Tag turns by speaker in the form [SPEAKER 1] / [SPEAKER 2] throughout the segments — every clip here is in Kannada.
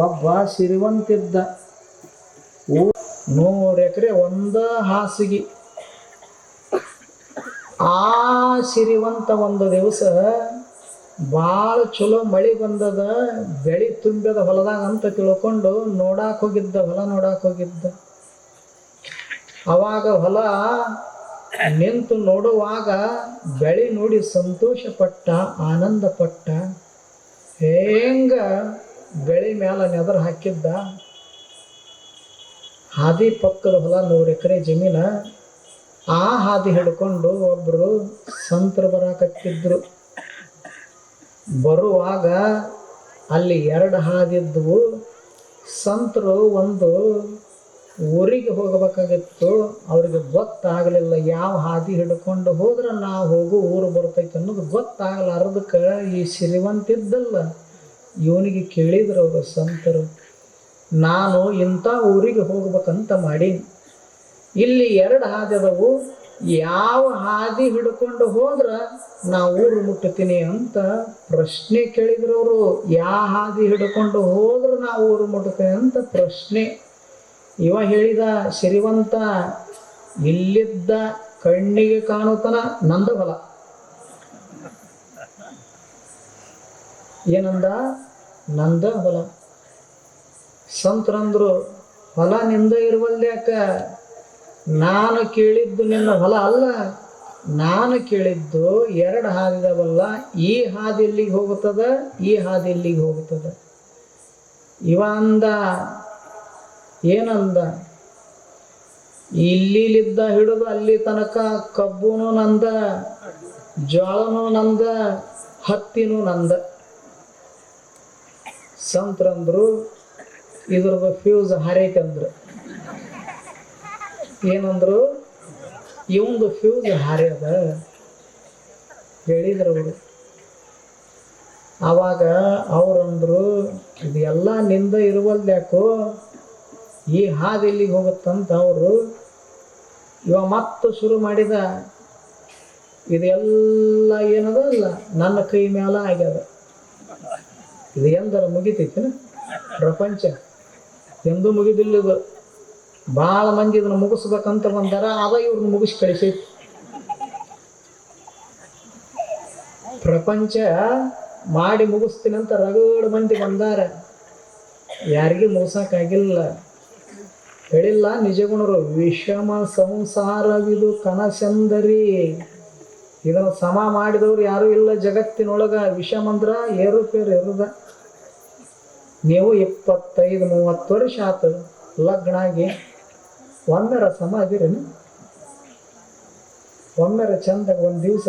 [SPEAKER 1] ಒಬ್ಬ ಸಿರಿವಂತಿದ್ದ. ನೂರು ಎಕರೆ ಒಂದ ಹಾಸಿಗೆ. ಆ ಸಿರಿವಂತ ಒಂದು ದಿವಸ ಭಾಳ ಚಲೋ ಮಳೆ ಬಂದದ, ಬೆಳೆ ತುಂಬಿದ ಹೊಲದಾಗ ಅಂತ ತಿಳ್ಕೊಂಡು ನೋಡಾಕ್ ಹೋಗಿದ್ದ, ಹೊಲ ನೋಡಾಕ್ ಹೋಗಿದ್ದ. ಅವಾಗ ಹೊಲ ನಿಂತು ನೋಡುವಾಗ ಬೆಳೆ ನೋಡಿ ಸಂತೋಷ ಪಟ್ಟ ಆನಂದ ಪಟ್ಟ ಹೆಂಗ ಬೆಳೆ ಮ್ಯಾಲ ನೆದರ್ ಹಾಕಿದ್ದ ಹಾದಿ ಪಕ್ಕದ ಹೊಲ ನೂರು ಎಕರೆ ಜಮೀನ, ಆ ಹಾದಿ ಹಿಡ್ಕೊಂಡು ಒಬ್ಬರು ಸಂತ್ರ ಬರಾಕತ್ತಿದ್ರು. ಬರುವಾಗ ಅಲ್ಲಿ ಎರಡು ಹಾದಿ ಇದ್ದವು ಸಂತರು ಒಂದು ಊರಿಗೆ ಹೋಗಬೇಕಾಗಿತ್ತು. ಅವ್ರಿಗೆ ಗೊತ್ತಾಗಲಿಲ್ಲ ಯಾವ ಹಾದಿ ಹಿಡ್ಕೊಂಡು ಹೋದ್ರೆ ನಾವು ಹೋಗು ಊರು ಬರ್ತೈತೆ ಅನ್ನೋದು ಗೊತ್ತಾಗಲಾರ್ದಕ್ಕೆ ಈ ಸಿರಿವಂತಿದ್ದಲ್ಲ. ಇವನಿಗೆ ಕೇಳಿದ್ರು ಅವರು ಸಂತರು, ನಾನು ಇಂಥ ಊರಿಗೆ ಹೋಗ್ಬೇಕಂತ ಮಾಡೀನಿ. ಇಲ್ಲಿ ಎರಡು ಹಾದಿ ಅದಾವು ಯಾವ ಹಾದಿ ಹಿಡ್ಕೊಂಡು ಹೋದ್ರೆ ನಾ ಊರು ಮುಟ್ಟುತ್ತೀನಿ ಅಂತ ಪ್ರಶ್ನೆ ಕೇಳಿದ್ರು ಯಾವ ಹಾದಿ ಹಿಡ್ಕೊಂಡು ಹೋದ್ರೆ ನಾ ಊರು ಮುಟ್ಟುತ್ತೀನಿ ಅಂತ ಪ್ರಶ್ನೆ. ಇವ ಹೇಳಿದ ಸಿರಿವಂತ ಇಲ್ಲಿದ್ದ ಕಣ್ಣಿಗೆ ಕಾಣುತ್ತನ ನಂದಬಲ. ಏನಂದ? ನಂದ ಹೊಲ. ಸಂತರಂದ್ರು, ಹೊಲ ನಿಂದ ಇರುವಲ್ದ್ಯಾಕ ನಾನು ಕೇಳಿದ್ದು ನಿನ್ನ ಹೊಲ ಅಲ್ಲ. ನಾನು ಕೇಳಿದ್ದು ಎರಡು ಹಾದಿದವಲ್ಲ. ಈ ಹಾದಿ ಎಲ್ಲಿಗೆ ಹೋಗುತ್ತದ, ಈ ಹಾದಿ ಎಲ್ಲಿಗೆ ಹೋಗುತ್ತದ. ಇವ ಅಂದ, ಏನಂದ? ಇಲ್ಲಿಲಿದ್ದ ಹಿಡಿದು ಅಲ್ಲಿ ತನಕ ಕಬ್ಬುನು ನಂದ ಜೋಳನು ನಂದ, ಹತ್ತಿನೂ ನಂದ. ಸಂತ್ರಂದ್ರು ಇದ್ರದ್ದು ಫ್ಯೂಸ್ ಹಾರೈತೆ ಅಂದ್ರು ಏನಂದ್ರು, ಇವಂದು ಫ್ಯೂಸ್ ಹಾರ್ಯದ, ಹೇಳಿದ್ರು ಅವರು. ಆವಾಗ ಅವ್ರಂದ್ರು ಇದೆಲ್ಲ ನಿಂದ ಇರುವಲ್ದ್ಯಾಕೋ ಈ ಹಾದಿ ಎಲ್ಲಿಗೆ ಹೋಗುತ್ತಂತ ಅವರು, ಇವ ಮತ್ತೆ ಶುರು ಮಾಡಿದ ಇದೆಲ್ಲ ಏನದ ಅಲ್ಲ ನನ್ನ ಕೈ ಮೇಲೆ ಆಗ್ಯದ. ಇದು ಎಂದರ ಮುಗಿತೈತಿನ? ಪ್ರಪಂಚ. ಎಂದೂ ಮುಗಿದಿಲ್ಲ ಇದು ಭಾಳ ಮಂದಿ ಇದನ್ನ ಮುಗಿಸ್ಬೇಕಂತ ಬಂದಾರ, ಅದ ಇವ್ರನ್ನ ಮುಗಿಸಿ ಕಳಿಸೈತಿ. ಪ್ರಪಂಚ ಮಾಡಿ ಮುಗಿಸ್ತೀನಿ ಅಂತ ರಗಡ ಮಂದಿ ಬಂದಾರ. ಯಾರಿಗೂ ಮುಗಿಸಕ್ಕಾಗಿಲ್ಲ. ಹೇಳಿಲ್ಲ ನಿಜಗುಣರು, ವಿಷಮ ಸಂಸಾರವಿದು ಕನಸೆಂದರಿ. ಇದನ್ನ ಸಮ ಮಾಡಿದವ್ರು ಯಾರು ಇಲ್ಲ. ಜಗತ್ತಿನೊಳಗ ವಿಷಮಂದ್ರ ಏರು ಏರುಪೇರು ಇರದ. ನೀವು ಇಪ್ಪತ್ತೈದು, ಮೂವತ್ತು ವರ್ಷ ಆತು ಲಗ್ನ ಆಗಿ ಒಂದರ ಸಮ ಅದಿರೇನು ಒಂದರ ಚಂದ ಒಂದು ದಿವಸ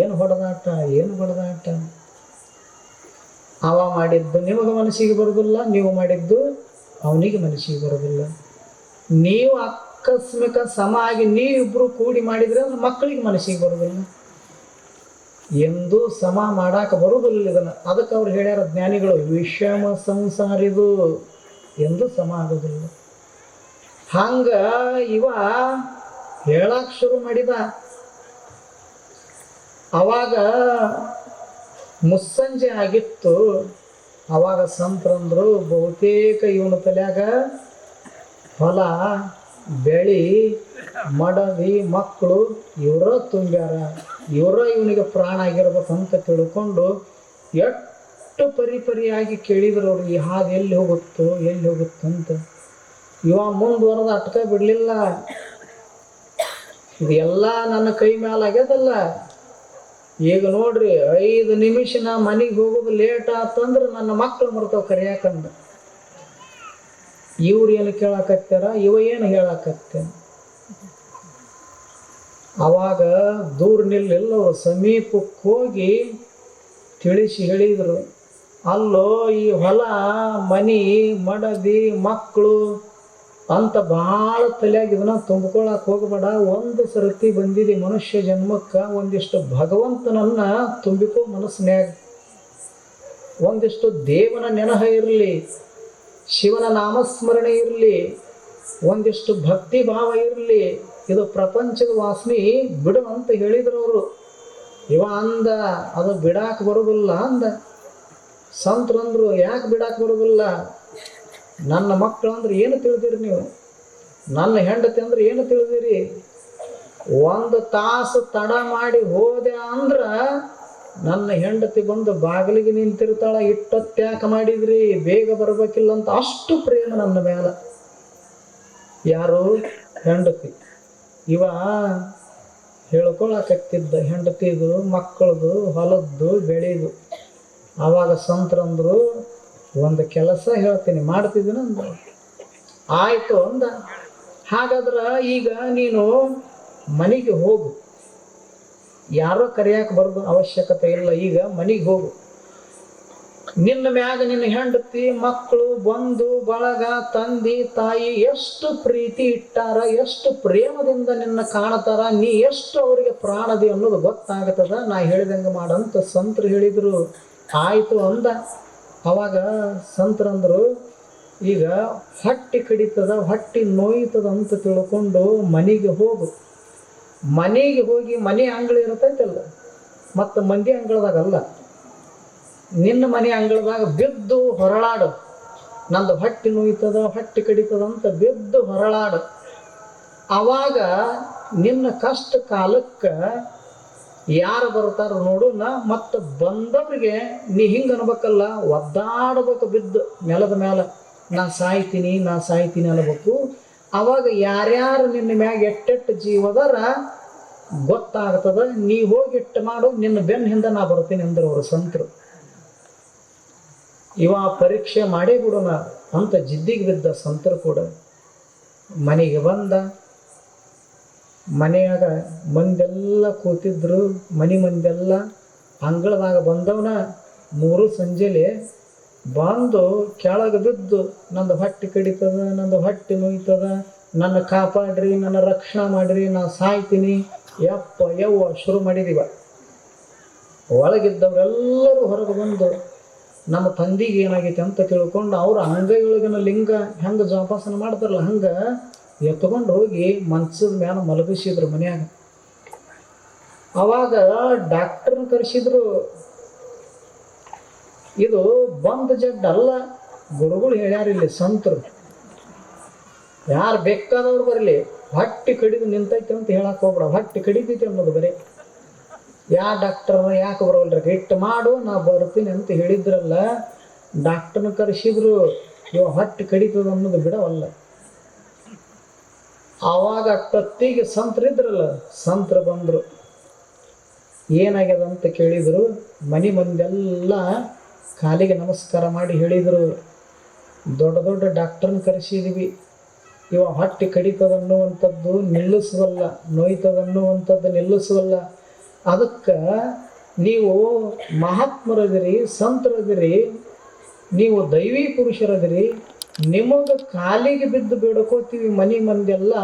[SPEAKER 1] ಏನು ಹೊಡೆದಾಟ ಏನು ಹೊಡೆದಾಟ ಅವ ಮಾಡಿದ್ದು ನಿಮಗೆ ಮನಸ್ಸಿಗೆ ಬರೋದಿಲ್ಲ, ನೀವು ಮಾಡಿದ್ದು ಅವನಿಗೆ ಮನಸ್ಸಿಗೆ ಬರೋದಿಲ್ಲ. ನೀವು ಆಕಸ್ಮಿಕ ಸಮ ಆಗಿ ನೀವಿಬ್ರು ಕೂಡಿ ಮಾಡಿದ್ರೆ ಅಂದ್ರೆ ಮಕ್ಕಳಿಗೆ ಮನಸ್ಸಿಗೆ ಬರೋದಿಲ್ಲ ಎಂದೂ ಸಮ ಮಾಡಾಕ ಬರುವುದಿಲ್ಲ ಇದನ್ನ. ಅದಕ್ಕೆ ಅವ್ರು ಹೇಳ್ಯಾರ, ಜ್ಞಾನಿಗಳು, ವಿಷಮ ಸಂಸಾರಿದು. ಎಂದು ಸಮ ಆಗೋದಿಲ್ಲ ಹಂಗ ಇವ ಹೇಳಕ್ಕೆ ಶುರು ಮಾಡಿದ. ಅವಾಗ ಮುಸ್ಸಂಜೆ ಆಗಿತ್ತು. ಅವಾಗ ಸಂತರಂದ್ರು ಬಹುತೇಕ ಇವನ ತಲೆಯಾಗ ಹೊಲ ಬೆಳಿ, ಮಡವಿ, ಮಕ್ಕಳು, ಇವರ ತುಂಬ್ಯಾರ. ಇವರ ಇವನಿಗೆ ಪ್ರಾಣ ಆಗಿರ್ಬೇಕಂತ ತಿಳ್ಕೊಂಡು ಎಷ್ಟು ಪರಿಪರಿಯಾಗಿ ಕೇಳಿದ್ರು ಅವ್ರು, ಈ ಹಾದು ಎಲ್ಲಿ ಹೋಗುತ್ತೋ, ಎಲ್ಲಿ ಅಂತ" ಇವ ಮುಂದುವರೆದ ಅಟ್ಕ ಬಿಡಲಿಲ್ಲ. ಇದೆಲ್ಲ ನನ್ನ ಕೈ ಆಗ್ಯದಲ್ಲ. ಈಗ ನೋಡ್ರಿ, ಐದು ನಿಮಿಷ ನಾ ಮನೆಗೆ ಹೋಗೋದು ಲೇಟ್ ಆತಂದ್ರೆ ನನ್ನ ಮಕ್ಕಳು ಮರ್ತಾವ ಕರಿಯಾಕಂದ. ಇವ್ರು ಏನು ಕೇಳಾಕತ್ತಾರ ಇವ ಏನು ಹೇಳಾಕತ್ತೆ ಅವಾಗ ದೂರ ಅವ್ರು ಸಮೀಪಕ್ಕೆ ಹೋಗಿ ತಿಳಿಸಿ ಹೇಳಿದರು. ಅಲ್ಲೋ, ಈ ಹೊಲ, ಮನಿ, ಮಡದಿ ಮಕ್ಕಳು ಅಂತ ಭಾಳ ತಲೆಯಾಗ ಇದನ್ನ ತುಂಬ್ಕೊಳಕ್ ಹೋಗಬೇಡ. ಒಂದು ಸರತಿ ಬಂದಿದೆ ಮನುಷ್ಯ ಜನ್ಮಕ್ಕೆ, ಒಂದಿಷ್ಟು ಭಗವಂತನನ್ನ ತುಂಬಿಕೋ ಮನಸ್ಸಿನ್ಯಾಗ ಒಂದಿಷ್ಟು ದೇವನ ನೆನಹ ಇರಲಿ. ಶಿವನ ನಾಮಸ್ಮರಣೆ ಇರಲಿ, ಒಂದಿಷ್ಟು ಭಕ್ತಿ ಭಾವ ಇರಲಿ, ಇದು ಪ್ರಪಂಚದ ವಾಸನೆ ಬಿಡು ಅಂತ ಹೇಳಿದ್ರು ಅವರು. ಇವ ಅಂದ, ಅದು ಬಿಡಾಕ ಬರೋದಿಲ್ಲ ಅಂದ. ಸಂತರಂದ್ರು ಯಾಕೆ ಬಿಡಾಕ್ ಬರೋದಿಲ್ಲ? ನನ್ನ ಮಕ್ಕಳು ಅಂದ್ರೆ ಏನು ತಿಳಿದಿರಿ ನೀವು? ನನ್ನ ಹೆಂಡತಿ ಅಂದ್ರೆ ಏನು ತಿಳಿದಿರಿ? ಒಂದು ತಾಸು ತಡ ಮಾಡಿ ಹೋದೆ ಅಂದ್ರ ನನ್ನ ಹೆಂಡತಿ ಬಂದು ಬಾಗಿಲಿಗೆ ನಿಂತಿರ್ತಾಳ ಇಟ್ಟತ್ಯಾಕ ಮಾಡಿದ್ರಿ, ಬೇಗ ಬರ್ಬೇಕಿಲ್ಲ ಅಂತ ಅಷ್ಟು ಪ್ರೇಮ ನನ್ನ ಮೇಲೆ ಯಾರು? ಹೆಂಡತಿ. ಇವ ಹೇಳ್ಕೊಳಕತ್ತಿದ್ದ ಹೆಂಡತಿದು, ಮಕ್ಕಳದು, ಹೊಲದ್ದು, ಬೆಳೆದು. ಆವಾಗ ಸಂತರಂದ್ರು ಒಂದು ಕೆಲಸ ಹೇಳ್ತೀನಿ ಮಾಡ್ತಿದ್ದೀನಿ ಅಂದ ಆಯ್ತು ಅಂದ. ಹಾಗಾದ್ರೆ ಈಗ ನೀನು ಮನೆಗೆ ಹೋಗು. ಯಾರೋ ಕರೆಯಕ್ಕೆ ಬರೋದು ಅವಶ್ಯಕತೆ ಇಲ್ಲ, ಈಗ ಮನೆಗೆ ಹೋಗು. ನಿನ್ನ ಮ್ಯಾಗ ನಿನ್ನ ಹೆಂಡತಿ ಮಕ್ಕಳು ಬಂಧು, ಬಳಗ, ತಂದೆ, ತಾಯಿ ಎಷ್ಟು ಪ್ರೀತಿ ಇಟ್ಟಾರ, ಎಷ್ಟು ಪ್ರೇಮದಿಂದ ನಿನ್ನ ಕಾಣತಾರ, ನೀ ಎಷ್ಟು ಅವರಿಗೆ ಪ್ರಾಣದಿ ಅನ್ನೋದು ಗೊತ್ತಾಗತ್ತದ ನಾ ಹೇಳಿದಂಗೆ ಮಾಡಂತ ಸಂತರು ಹೇಳಿದ್ರು. ಆಯ್ತು ಅಂದ. ಅವಾಗ ಸಂತರಂದ್ರು ಈಗ ಹೊಟ್ಟಿ ಕಡಿತದ, ಹೊಟ್ಟಿ ನೋಯ್ತದ ಅಂತ ತಿಳ್ಕೊಂಡು ಮನೆಗೆ ಹೋಗು. ಮನೆಗೆ ಹೋಗಿ ಮನೆ ಅಂಗಳ ಅಲ್ಲ ಮತ್ತು ಮಂದಿ ಅಂಗಳದಾಗಲ್ಲ ನಿನ್ನ ಮನೆ ಅಂಗಳದಾಗ ಬಿದ್ದು ಹೊರಳಾಡು. ನಂದು ಹೊಟ್ಟೆ ನೋಯ್ತದ, ಹೊಟ್ಟೆ ಕಡಿತದ ಅಂತ ಬಿದ್ದು ಹೊರಳಾಡು. ಅವಾಗ ನಿನ್ನ ಕಷ್ಟ ಕಾಲಕ್ಕೆ ಯಾರು ಬರ್ತಾರ ನೋಡುನ ಮತ್ತು ಬಂದವ್ರಿಗೆ ನೀ ಹಿಂಗೆ ಅನ್ಬೇಕಲ್ಲ, ಒದ್ದಾಡ್ಬೇಕು ಬಿದ್ದು ನೆಲದ ಮೇಲೆ ನಾ ಸಾಯ್ತೀನಿ ನಾ ಸಾಯ್ತೀನಿ ಅನ್ಬೇಕು. ಅವಾಗ ಯಾರ್ಯಾರು ನಿನ್ನ ಮ್ಯಾಗ ಎಟ್ಟೆಟ್ಟು ಜೀವದರ ಗೊತ್ತಾಗ್ತದ, ನೀ ಹೋಗಿಟ್ಟು ಮಾಡು, ನಿನ್ನ ಬೆನ್ನ ಹಿಂದೆ ನಾ ಬರ್ತೀನಿ ಅಂದ್ರೆ ಅವರು ಸಂತರು. ಇವ ಪರೀಕ್ಷೆ ಮಾಡೇ ಬಿಡೋಣ ಅಂತ ಜಿದ್ದಿಗೆ ಬಿದ್ದ ಸಂತರು ಕೂಡ ಮನೆಗೆ ಬಂದ. ಮನೆಯಾಗ ಮಂದೆಲ್ಲ ಕೂತಿದ್ರು, ಮನೆ ಮಂದೆಲ್ಲ ಅಂಗಳದಾಗ ಬಂದವನ ಮೂರು ಸಂಜೆಲಿ ಬಂದು ಕೆಳಗೆ ಬಿದ್ದು, ನಂದು ಹೊಟ್ಟೆ ಕಡಿತದ, ನಂದು ಹೊಟ್ಟೆ ನೋಯ್ತದ, ನನ್ನ ಕಾಪಾಡ್ರಿ, ನನ್ನ ರಕ್ಷಣೆ ಮಾಡ್ರಿ, ನಾ ಸಾಯ್ತೀನಿ. ಯಪ್ಪ, ಯವ್ವ, ಶುರು ಮಾಡಿದೀವ. ಒಳಗಿದ್ದವರೆಲ್ಲರೂ ಹೊರಗೆ ಬಂದು, ನಮ್ಮ ತಂದಿಗೆ ಏನಾಗೈತೆ ಅಂತ ತಿಳ್ಕೊಂಡು ಅವ್ರ ಅಂಗೈಯೊಳಗಿನ ಲಿಂಗ ಹೆಂಗೆ ಜೋಪಾಸನ ಮಾಡ್ತಾರಲ್ಲ ಹಂಗೆ ಎತ್ಕೊಂಡು ಹೋಗಿ ಮಂಚದ ಮ್ಯಾಲ ಮಲಗಿಸಿದ್ರು ಮನ್ಯಾಗ. ಅವಾಗ ಡಾಕ್ಟರ್ನ ಕರೆಸಿದ್ರು ಇದು ಬಂದ ಜಡ್ ಅಲ್ಲ. ಗುರುಗಳು ಹೇಳ್ಯಾರ ಇಲ್ಲಿ ಸಂತರು. ಯಾರು ಬೇಕಾದವ್ರು ಬರಲಿ, ಹೊಟ್ಟೆ ಕಡಿದು ನಿಂತೈತೆ ಅಂತ ಹೇಳಕ್ ಹೋಗ್ಬೇಡ. ಹೊಟ್ಟೆ ಕಡಿತೈತೆ ಅನ್ನೋದು ಬರೀ. ಯಾ ಡಾಕ್ಟರ್ ಯಾಕೆ ಬರೋಲ್ರಿ ಇಟ್ಟು ಮಾಡು, ನಾ ಬರ್ತೀನಿ ಅಂತ ಹೇಳಿದ್ರಲ್ಲ ಡಾಕ್ಟರ್ನ ಕರೆಸಿದ್ರು, ಇವ ಹೊಟ್ಟೆ ಕಡಿತದ ಅನ್ನೋದು ಬಿಡವಲ್ಲ. ಆವಾಗ ಸಂತ್ರ ಸಂತರಿದ್ರಲ್ಲ ಸಂತರು ಬಂದರು. ಏನಾಗ್ಯದ ಅಂತ ಕೇಳಿದರು, ಮನೆ ಮಂದೆಲ್ಲ ಕಾಲಿಗೆ ನಮಸ್ಕಾರ ಮಾಡಿ ಹೇಳಿದರು, ದೊಡ್ಡ ದೊಡ್ಡ ಡಾಕ್ಟ್ರನ್ನ ಕರೆಸಿದೀವಿ. ಇವ ಹೊಟ್ಟೆ ಕಡಿತದನ್ನುವಂಥದ್ದು ನಿಲ್ಲಿಸುವಲ್ಲ ನೋಯ್ತದನ್ನುವಂಥದ್ದು ನಿಲ್ಲಿಸುವಲ್ಲ. ಅದಕ್ಕೆ ನೀವು ಮಹಾತ್ಮರದಿರಿ, ಸಂತರದಿರಿ, ನೀವು ದೈವಿ ಪುರುಷರದಿರಿ, ನಿಮಗೆ ಕಾಲಿಗೆ ಬಿದ್ದು ಬೇಡ್ಕೋತೀವಿ ಮನೆ ಮಂದೆಲ್ಲ.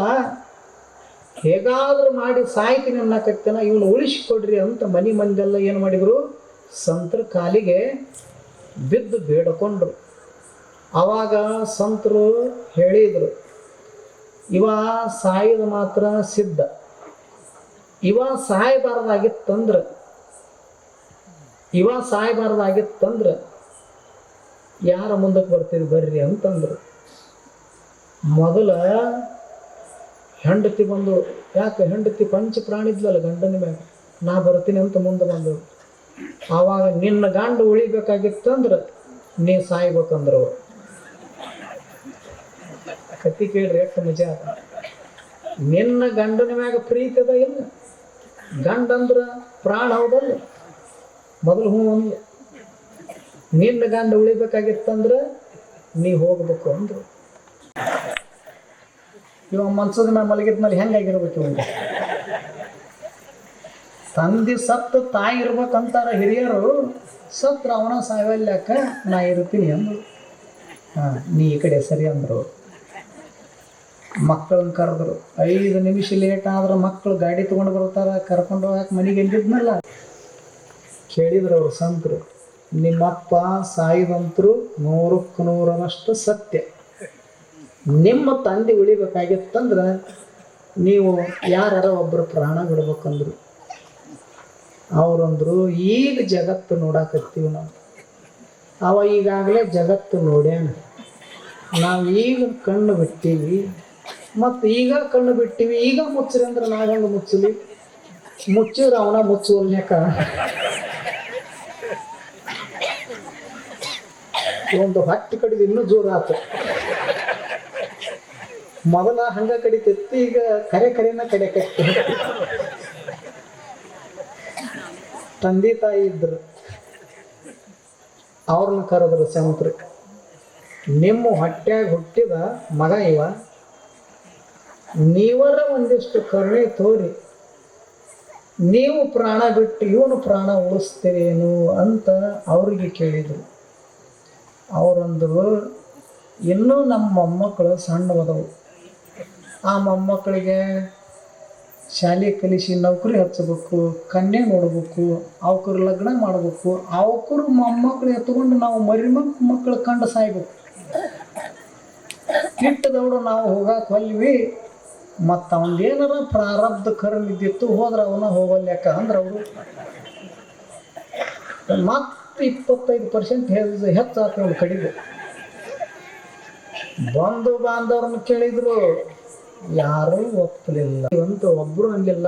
[SPEAKER 1] ಹೇಗಾದರೂ ಮಾಡಿ ಸಾಯ್ತೀನಿ ಅನ್ನಕತ್ತೇನ ಇವನು ಉಳಿಸಿಕೊಡ್ರಿ ಅಂತ ಮನೆ ಮಂದೆಲ್ಲ ಏನು ಮಾಡಿದರು? ಸಂತರ ಕಾಲಿಗೆ ಬಿದ್ದು ಬೇಡ್ಕೊಂಡ್ರು. ಆವಾಗ ಸಂತರು ಹೇಳಿದರು, ಇವ ಸಾಯದ ಮಾತ್ರ ಸಿದ್ಧ. ಇವ ಸಾಯಬಾರ್ದಾಗಿತ್ತಂದ್ರೆ ಇವ ಸಾಯಬಾರ್ದಾಗಿತ್ತಂದ್ರೆ ಯಾರ ಮುಂದಕ್ಕೆ ಬರ್ತೀರಿ ಬರ್ರಿ ಅಂತಂದ್ರು. ಮೊದಲ ಹೆಂಡತಿ ಬಂದು, ಯಾಕೆ ಹೆಂಡತಿ ಪಂಚ ಪ್ರಾಣಿದ್ಲಲ್ಲ ಗಂಡನ ಮ್ಯಾಗ? ನಾ ಬರ್ತೀನಿ ಅಂತ ಮುಂದೆ ಬಂದಳು. ಆವಾಗ ನಿನ್ನ ಗಂಡ ಉಳಿಬೇಕಾಗಿತ್ತಂದ್ರೆ ನೀ ಸಾಯ್ಬೇಕಂದ್ರು. ಕತ್ತಿ ಕೇಳ್ರಿ ಎಷ್ಟು ಮಜಾ. ನಿನ್ನ ಗಂಡನ ಮ್ಯಾಗ ಪ್ರೀತಿ ಅದ ಇಲ್ಲ? ಗಂಡ ಅಂದ್ರ ಪ್ರಾಣ ಹೌದಲ್ಲ? ಮೊದಲು ಹೂ ಅಂದ್ಲ ನಿನ್ನ ಗಂಡ ಉಳಿಬೇಕಾಗಿತ್ತಂದ್ರ ನೀ ಹೋಗ್ಬೇಕು ಅಂದ್ರು. ಇವ ಮನ್ಸದ ಮೇಲೆ ಮಲಗಿದ್ಮೇಲೆ ಹೆಂಗಾಗಿರ್ಬೇಕು ಇವಂಗ? ತಂದೆ ಸತ್ತು ತಾಯಿ ಇರ್ಬೇಕಂತಾರ ಹಿರಿಯರು ಸತ್ರ ಅವನ ಸಾಯವಲ್ಯಾಕ ನಾ ಇರ್ತೀನಿ ಅಂದರು. ಹಾಂ, ನೀ ಈ ಕಡೆ ಸರಿ ಅಂದರು. ಮಕ್ಕಳನ್ನ ಕರೆದ್ರು. ಐದು ನಿಮಿಷ ಲೇಟ್ ಆದ್ರೆ ಮಕ್ಕಳು ಗಾಡಿ ತೊಗೊಂಡು ಬರ್ತಾರ, ಕರ್ಕೊಂಡು ಹೋಗಕ್ಕೆ ಮನೆಗೆ ಎಲ್ಲಿದ್ನಲ್ಲ? ಕೇಳಿದ್ರು ಅವರು ಸಂತರು. ನಿಮ್ಮಪ್ಪ ಸಾಯಿದಂತರು ನೂರಕ್ಕೆ ನೂರರಷ್ಟು ಸತ್ಯ. ನಿಮ್ಮ ತಂದೆ ಉಳಿಬೇಕಾಗಿತ್ತಂದ್ರೆ ನೀವು ಯಾರ ಒಬ್ಬರು ಪ್ರಾಣ ಬಿಡ್ಬೇಕಂದ್ರು. ಅವ್ರಂದ್ರು, ಈಗ ಜಗತ್ತು ನೋಡಾಕತ್ತೀವಿ ನಾವು. ಅವ ಈಗಾಗಲೇ ಜಗತ್ತು ನೋಡ್ಯಾನ. ನಾವು ಈಗ ಕಣ್ಣು ಬಿಟ್ಟಿವಿ. ಮತ್ತು ಈಗ ಕಣ್ಣು ಬಿಟ್ಟಿವಿ, ಈಗ ಮುಚ್ಚ್ರಿ ಅಂದ್ರೆ ಹೆಂಗೆ ಮುಚ್ಚಲಿ? ಮುಚ್ಚಿದ್ರೆ ಅವನ ಮುಚ್ಚುವಲ್ನ್ಯಾಕ? ಒಂದು ಹಟ್ಟಿ ಕಡಿದು ಇನ್ನೂ ಜೋರು ಆತು. ಮೊದಲ ಹಂಗ ಕಡಿತಿತ್ತು ಈಗ ಕರೆ ಕರೆನ ಕಡಿಯಕತ್ತು ತಂದೆ ತಾಯಿ ಇದ್ರು, ಅವ್ರನ್ನ ಕರೆದ್ರು ಸಂತರು ನಿಮ್ಮ ಹೊಟ್ಯಾಗ ಹುಟ್ಟಿದ ಮಗ ಇವ, ನೀವರ ಒಂದಿಷ್ಟು ಕರುಣೆ ತೋರಿ, ನೀವು ಪ್ರಾಣ ಬಿಟ್ಟು ಇವನು ಪ್ರಾಣ ಉಳಿಸ್ತೀರೇನು ಅಂತ ಅವ್ರಿಗೆ ಕೇಳಿದರು. ಅವರಂದರು, ಇನ್ನೂ ನಮ್ಮ ಮೊಮ್ಮಕ್ಕಳು ಸಣ್ಣವದವು. ಆ ಮೊಮ್ಮಕ್ಕಳಿಗೆ ಶಾಲೆ ಕಲಿಸಿ ನೌಕರಿ ಹಚ್ಚಬೇಕು, ಕನ್ಯೆ ನೋಡಬೇಕು, ಅವಕ್ರ ಲಗ್ನ ಮಾಡಬೇಕು, ಅವಕ್ರ ಮೊಮ್ಮಕ್ಳು ಎತ್ಕೊಂಡು ನಾವು ಮರಿ ಮಕ್ ಮಕ್ಕಳು ಕಂಡು ಸಾಯ್ಬೇಕು. ಕೆಟ್ಟದವಡು ನಾವು ಹೋಗಕ್ಕೆ ಹೊಲ್ವಿ, ಮತ್ತು ಅವನೇನಾರ ಪ್ರಾರಬ್ಧ ಕರ್ಮ ಇದ್ದಿತ್ತು ಹೋದ್ರೆ ಅವನ ಹೋಗಲ್ಯಾಕ ಅಂದ್ರೆ ಅವರು ಮತ್ತೆ ಇಪ್ಪತ್ತೈದು ಪರ್ಸೆಂಟ್ ಹೆಚ್ಚು ಹೆಚ್ಚು ಅವ್ರ ಕಡಿದು ಬಂಧು ಬಾಂಧವ್ರನ್ನ ಕೇಳಿದ್ರು ಯಾರೂ ಒಪ್ಪಲಿಲ್ಲ. ಅಂತ ಒಬ್ರು ಅಂದಿಲ್ಲ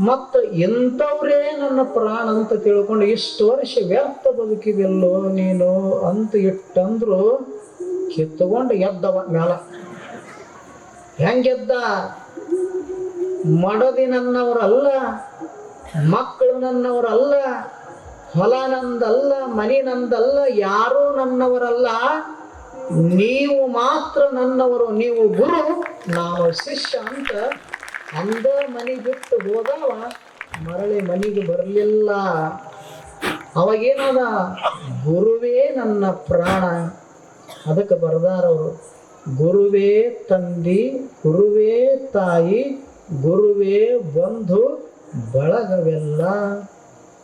[SPEAKER 1] ಮತ್ತು ಎಂಥವ್ರೇ ನನ್ನ ಪ್ರಾಣ ಅಂತ ತಿಳ್ಕೊಂಡು ಇಷ್ಟು ವರ್ಷ ವ್ಯರ್ಥ ಬದುಕಿದೆಲ್ಲೋ ನೀನು ಅಂತ ಇಟ್ಟಂದ್ರು ಕಿತ್ತುಕೊಂಡು ಎದ್ದವ ಮ್ಯಾಲ. ಹೆಂಗೆದ್ದ? ಮಡದಿ ನನ್ನವರಲ್ಲ, ಮಕ್ಕಳು ನನ್ನವರಲ್ಲ, ಹೊಲ ನಂದಲ್ಲ, ಮನೆ ನಂದಲ್ಲ, ಯಾರೂ ನನ್ನವರಲ್ಲ. ನೀವು ಮಾತ್ರ ನನ್ನವರು, ನೀವು ಗುರು, ನಾವು ಶಿಷ್ಯ ಅಂತ ಅಂದ ಮನೆ ಬಿಟ್ಟು ಹೋದವ ಮರಳಿ ಮನೆಗೆ ಬರಲಿಲ್ಲ. ಅವಾಗೇನದ? ಗುರುವೇ ನನ್ನ ಪ್ರಾಣ. ಅದಕ್ಕೆ ಬರ್ದಾರವರು ಗುರುವೇ ತಂದಿ, ಗುರುವೇ ತಾಯಿ, ಗುರುವೇ ಬಂಧು, ಬಳಗವೆಲ್ಲ.